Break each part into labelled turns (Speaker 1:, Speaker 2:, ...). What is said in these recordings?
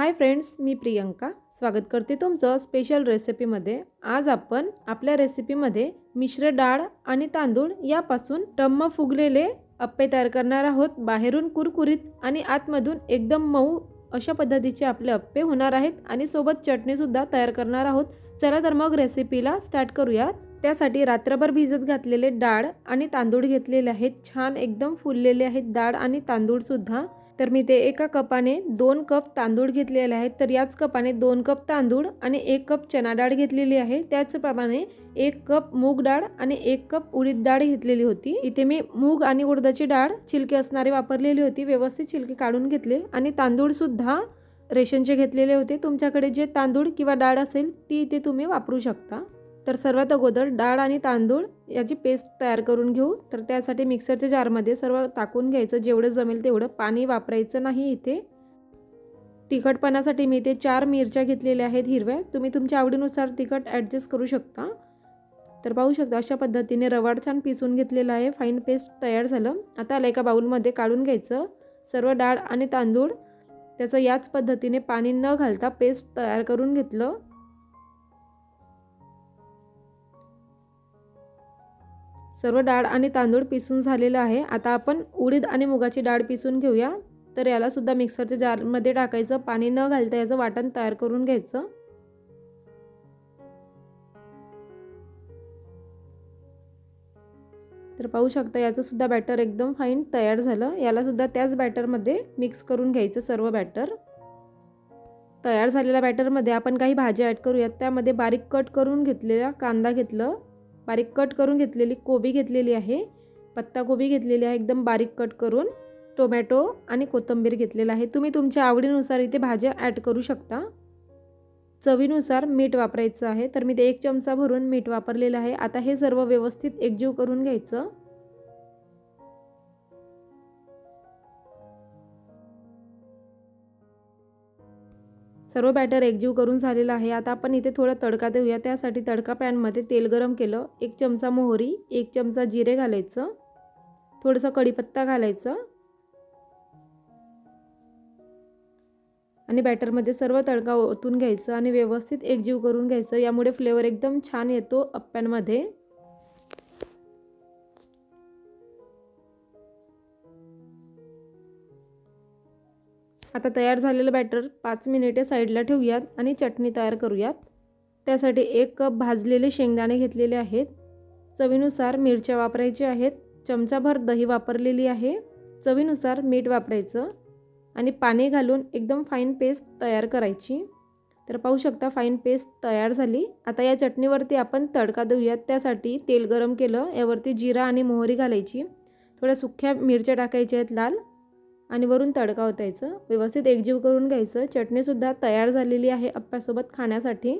Speaker 1: Hi friends मी प्रियंका. स्वागत करते तुमचं स्पेशल रेसिपीमध्ये आज आपण आपल्या रेसिपीमध्ये मिश्र डाळ आणि तांदूळ यापासून टम्म फुगलेले अप्पे तयार करणार आहोत. बाहेरून कुरकुरीत आणि आतमधून एकदम मऊ अशा पद्धतीचे आपले अप्पे होणार आहेत आणि सोबत चटणीसुद्धा तयार करणार आहोत. चला तर मग रेसिपीला स्टार्ट करूयात. त्यासाठी रात्रभर भिजत घातलेले डाळ आणि तांदूळ घेतलेले आहेत. छान एकदम फुललेले आहेत डाळ आणि तांदूळसुद्धा तर मी ते एका कपाने दोन कप तांदूळ घेतलेले आहेत. तर याच कपाने दोन कप तांदूळ आणि एक कप चना डाळ घेतलेली आहे. त्याचप्रमाणे एक कप मूग डाळ आणि एक कप उडीद डाळ घेतलेली होती. इथे मी मूग आणि उडदाची डाळ छिलके असणारी वापरलेली होती. व्यवस्थित छिलके काढून घेतले आणि तांदूळसुद्धा रेशनचे घेतलेले होते. तुमच्याकडे जे तांदूळ किंवा डाळ असेल ती इथे तुम्ही वापरू शकता. तर सर्वात अगोदर डाळ आणि तांदूळ याची पेस्ट तयार करून घेऊ. तर त्यासाठी मिक्सरच्या जारमध्ये सर्व टाकून घ्यायचं. जेवढं जमेल तेवढं पाणी वापरायचं नाही इथे. तिखटपणासाठी मी इथे चार मिरच्या घेतलेल्या आहेत हिरव्या. तुम्ही तुमच्या आवडीनुसार तिखट ॲडजस्ट करू शकता. तर पाहू शकता अशा पद्धतीने रवाड छान पिसून घेतलेलं आहे. फाईन पेस्ट तयार झालं. आता आला एका बाऊलमध्ये काढून घ्यायचं. सर्व डाळ आणि तांदूळ. त्याचं याच पद्धतीने पाणी न घालता पेस्ट तयार करून घेतलं. सर्व डाळ आणि तांदूळ पिसून झालेलं आहे. आता आपण उडीद आणि मुगाची डाळ पिसून घेऊया. तर यालासुद्धा मिक्सरच्या जारमध्ये टाकायचं. पाणी न घालता याचं वाटण तयार करून घ्यायचं. तर पाहू शकता याचं सुद्धा बॅटर एकदम फाईन तयार झालं. यालासुद्धा त्याच बॅटरमध्ये मिक्स करून घ्यायचं सर्व बॅटर. तयार झालेल्या बॅटरमध्ये आपण काही भाज्या ॲड करूयात. त्यामध्ये बारीक कट करून घेतलेला कांदा घेतलं. बारीक कट करून घेतलेली कोबी घेतलेली आहे. पत्ताकोबी घेतलेली आहे. एकदम बारीक कट करून टोमॅटो आणि कोथिंबीर घेतलेला आहे. तुम्ही तुमच्या आवडीनुसार इथे भाज्या ॲड करू शकता. चवीनुसार मीठ वापरायचं आहे. तर मी ते एक चमचा भरून मीठ वापरलेलं आहे. आता हे सर्व व्यवस्थित एकजीव करून घ्यायचं. सर्व बॅटर एकजीव करून झालेलं आहे. आता आपण इथे थोडा तडका देऊया. त्यासाठी तडका पॅनमध्ये तेल गरम केलं. एक चमचा मोहरी एक चमचा जिरे घालायचं. थोडंसं कढीपत्ता घालायचं. आणि बॅटरमध्ये सर्व तडका ओतून घ्यायचं आणि व्यवस्थित एकजीव करून घ्यायचं. यामुळे फ्लेवर एकदम छान येतो अप्प्यांमध्ये. आता तयार झालेलं बॅटर पाच मिनिटे साईडला ठेवूयात आणि चटणी तयार करूयात. त्यासाठी एक कप भाजलेले शेंगदाणे घेतलेले आहेत. चवीनुसार मिरच्या वापरायच्या आहेत. चमचाभर दही वापरलेली आहे. चवीनुसार मीठ वापरायचं आणि पाणी घालून एकदम फाईन पेस्ट तयार करायची. तर पाहू शकता फाईन पेस्ट तयार झाली. आता या चटणीवरती आपण तडका देऊयात. त्यासाठी तेल गरम केलं. यावरती जिरा आणि मोहरी घालायची. थोड्या सुख्या मिरच्या टाकायच्या आहेत लाल. आणि वरून तडका ओतायचं. व्यवस्थित एकजीव करून घ्यायचं. चटणीसुद्धा तयार झालेली आहे अप्प्यासोबत खाण्यासाठी.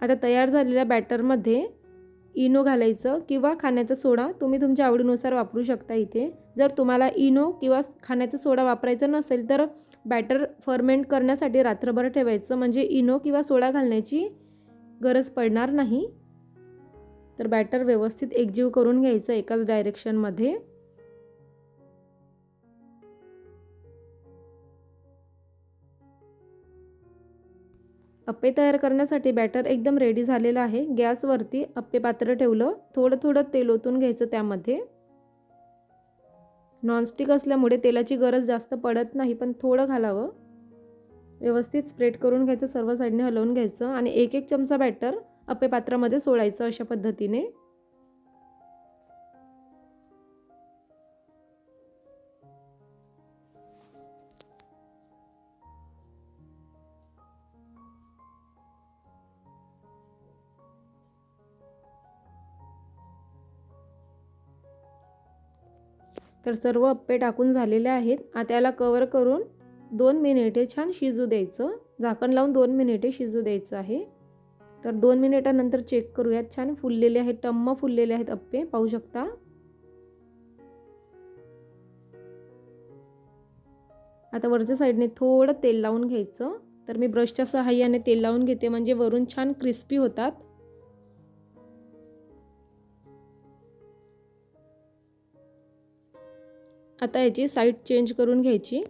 Speaker 1: आता तयार झालेल्या बॅटरमध्ये इनो घालायचं किंवा खाण्याचा सोडा तुम्ही तुमच्या आवडीनुसार वापरू शकता इथे. जर तुम्हाला इनो किंवा खाण्याचा सोडा वापरायचा नसेल तर बॅटर फर्मेंट करण्यासाठी रात्रभर ठेवायचं. म्हणजे इनो किंवा सोडा घालण्याची गरज पडणार नाही. तर बॅटर व्यवस्थित एकजीव करून घ्यायचं एकाच डायरेक्शनमध्ये अप्पे तयार करण्यासाठी बॅटर एकदम रेडी झालेलं आहे. गॅसवरती अप्पे पात्र ठेवलं. थोडं थोडं तेल ओतून घ्यायचं त्यामध्ये. नॉनस्टिक असल्यामुळे तेलाची गरज जास्त पडत नाही पण थोडं घालावं. व्यवस्थित स्प्रेड करून घ्यायचं सर्व साईडने हलवून घ्यायचं आणि एक एक चमचा बॅटर अप्पे पात्रामध्ये सोडायचं अशा पद्धतीने. तर सर्व अप्पे टाकून झालेले आहेत. आता कवर करून दोन मिनिटे छान शिजू द्यायचं. झाकण लावून दोन मिनिटे शिजू द्यायचं आहे. तर दोन मिनिटानंतर चेक करूयात. छान फुललेले आहेत टम्म फुललेले आहेत अप्पे. पाहू शकता? आता वरच्या साईडने थोडं तेल लावून घ्यायचं. तर मी ब्रशच्या सहाय्याने तेल लावून घेते. म्हणजे वरून छान क्रिस्पी होतात. आता याची साईड चेंज करून घ्यायची.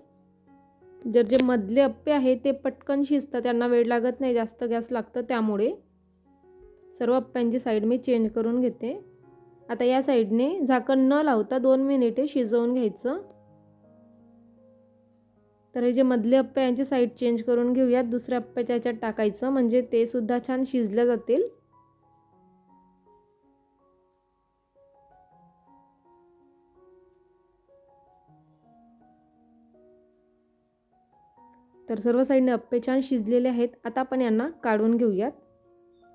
Speaker 1: जर जे मधले अप्पे आहे ते पटकन शिजतं त्यांना वेळ लागत नाही जास्त गॅस लागतं त्यामुळे. सर्व अप्प्यांची साईड मी चेंज करून घेते. आता या साईडने झाकण न लावता दोन मिनिटे शिजवून घ्यायचं. तर हे जे मधले अप्पे यांची साईड चेंज करून घेऊयात. दुसऱ्या अप्प्याच्या याच्यात टाकायचं म्हणजे ते सुद्धा छान शिजल्या जातील. तर सर्व साईडने अप्पे छान शिजलेले आहेत. आता आपण यांना काढून घेऊयात.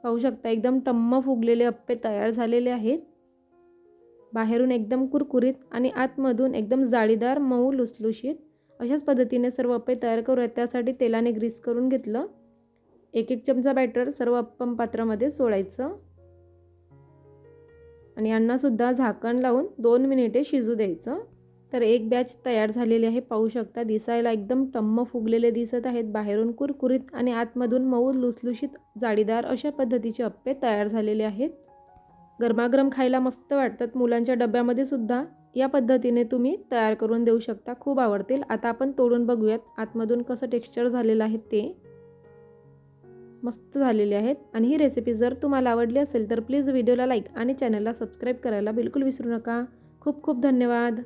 Speaker 1: पाहू शकता एकदम टम्म फुगलेले अप्पे तयार झालेले आहेत. बाहेरून एकदम कुरकुरीत आणि आतमधून एकदम जाळीदार मऊ लुसलुशीत अशाच पद्धतीने सर्व अप्पे तयार करूयात. त्यासाठी तेलाने ग्रीस करून घेतलं. एक एक चमचा बॅटर सर्व अप्पम पात्रामध्ये सोडायचं. आणि यांनासुद्धा झाकण लावून दोन मिनिटे शिजू द्यायचं. तर एक बॅच तयार झालेली आहे पाहू शकता. दिसायला एकदम टम्म फुगलेले दिसत आहेत. बाहेरून कुरकुरीत आणि आतमधून मऊ लुसलुशीत जाळीदार अशा पद्धतीचे अप्पे तयार झालेले आहेत. गरमागरम खायला मस्त वाटतात. मुलांच्या डब्यामध्ये सुद्धा या पद्धतीने तुम्ही तयार करून देऊ शकता. खूप आवडतील. आता आपण तोडून बघूयात आतमधून कसं टेक्स्चर झालेलं आहे ते. मस्त झालेले आहेत. आणि ही रेसिपी जर तुम्हाला आवडली असेल तर प्लीज व्हिडिओला लाईक आणि चॅनलला सबस्क्राईब करायला बिलकुल विसरू नका. खूप खूप धन्यवाद.